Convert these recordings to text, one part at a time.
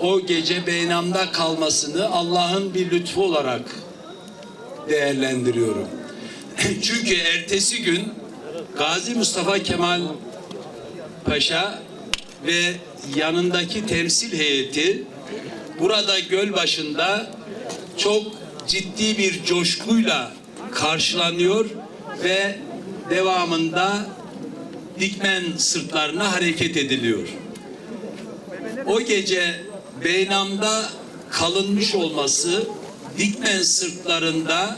o gece beynamda kalmasını Allah'ın bir lütfu olarak değerlendiriyorum. Çünkü ertesi gün Gazi Mustafa Kemal Paşa ve yanındaki temsil heyeti burada göl başında çok ciddi bir coşkuyla karşılanıyor ve devamında Dikmen sırtlarına hareket ediliyor. O gece Beynam'da kalınmış olması Dikmen sırtlarında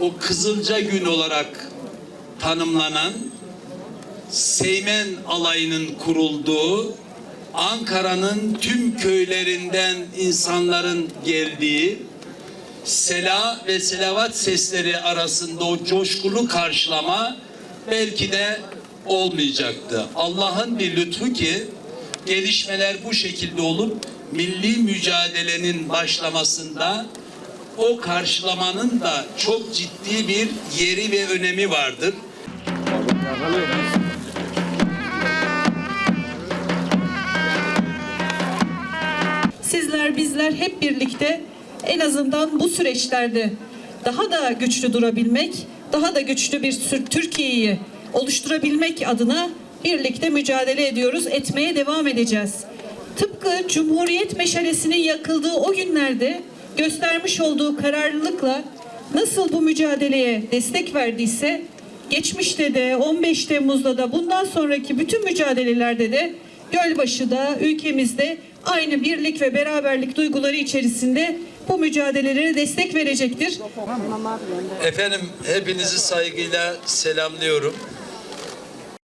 o Kızılca gün olarak tanımlanan Seymen alayının kurulduğu Ankara'nın tüm köylerinden insanların geldiği sela ve selavat sesleri arasında o coşkulu karşılama belki de olmayacaktı. Allah'ın bir lütfu ki gelişmeler bu şekilde olup milli mücadelenin başlamasında o karşılamanın da çok ciddi bir yeri ve önemi vardır. Sizler bizler hep birlikte en azından bu süreçlerde daha da güçlü durabilmek, daha da güçlü bir Türkiye'yi oluşturabilmek adına birlikte mücadele ediyoruz, etmeye devam edeceğiz. Tıpkı Cumhuriyet meşalesinin yakıldığı o günlerde göstermiş olduğu kararlılıkla nasıl bu mücadeleye destek verdiyse geçmişte de 15 Temmuz'da da bundan sonraki bütün mücadelelerde de Gölbaşı'da ülkemizde aynı birlik ve beraberlik duyguları içerisinde bu mücadelelere destek verecektir. Efendim hepinizi saygıyla selamlıyorum.